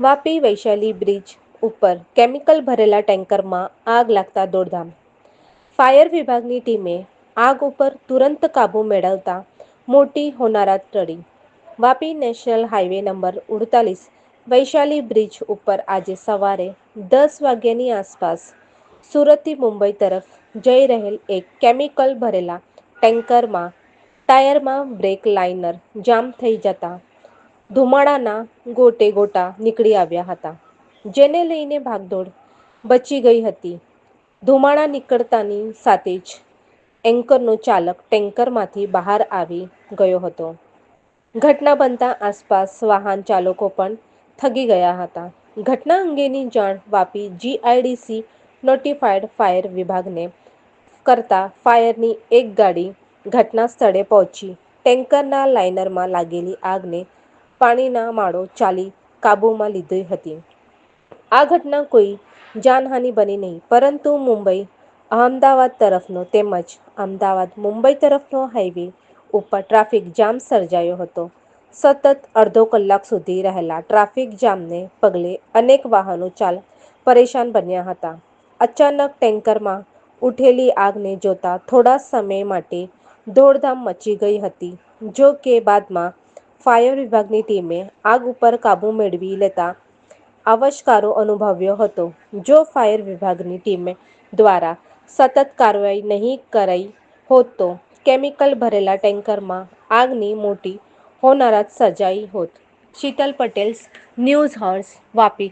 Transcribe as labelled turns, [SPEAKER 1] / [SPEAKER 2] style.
[SPEAKER 1] Vapi Vaishali bridge ઉપર chemical ભરેલા ટેન્કરમાં આગ લાગતા દોડધામ. ફાયર વિભાગની ટીમે આગ ઉપર તુરંત કાબૂ મેળવતા મોટી હોનારત ટળી. વાપી નેશનલ હાઈવે નંબર ઉડતાલીસ વૈશાલી બ્રિજ ઉપર આજે સવારે દસ વાગ્યાની આસપાસ સુરતથી મુંબઈ તરફ જઈ રહેલ એક કેમિકલ ભરેલા ટેન્કરમાં ટાયરમાં બ્રેક લાઇનર જામ થઈ જતા ધુમાડાના ગોટે ગોટા નીકળી આવ્યા હતા. જેને લઈને ભાગદોડ બચી ગઈ હતી. ધુમાડા નીકળતાની સાથે જ એન્કરનો ચાલક ટેન્કરમાંથી બહાર આવી ગયો હતો. ઘટના બનતા આસપાસ વાહન ચાલકો પણ થગી ગયા હતા. ઘટના અંગેની જાણ વાપી જીઆઈડીસી નોટિફાઈડ ફાયર વિભાગને કરતા ફાયરની એક ગાડી ઘટના સ્થળે પહોંચી. ટેન્કરના લાઇનરમાં લાગેલી આગને પાણીના માળો ચાલી કાબૂમાં લીધી હતી. આ ઘટના કોઈ જાનહાનિ બની નહીં, પરંતુ મુંબઈ અહમદાવાદ તરફનો તેમજ અમદાવાદ મુંબઈ તરફનો હાઈવે ઉપર ટ્રાફિક જામ સર્જાયો હતો. સતત અડધો કલાક સુધી રહેલા ટ્રાફિક જામને પગલે અનેક વાહનો ચાલ પરેશાન બન્યા હતા. અચાનક ટેન્કરમાં ઉઠેલી આગને જોતા થોડા સમય માટે દોડધામ મચી ગઈ હતી, જો કે બાદમાં ફાયર વિભાગની ટીમે આગ ઉપર કાબૂ મેળવી લેતા આવશકારો અનુભવ્યો હતો. જો ફાયર વિભાગની ટીમે દ્વારા સતત કાર્યવાહી નહીં કરાઈ હોત તો કેમિકલ ભરેલા ટેન્કરમાં આગની મોટી હોનારત સર્જાઈ હોત. શીતલ પટેલ, ન્યૂઝ હર્ષ, વાપી.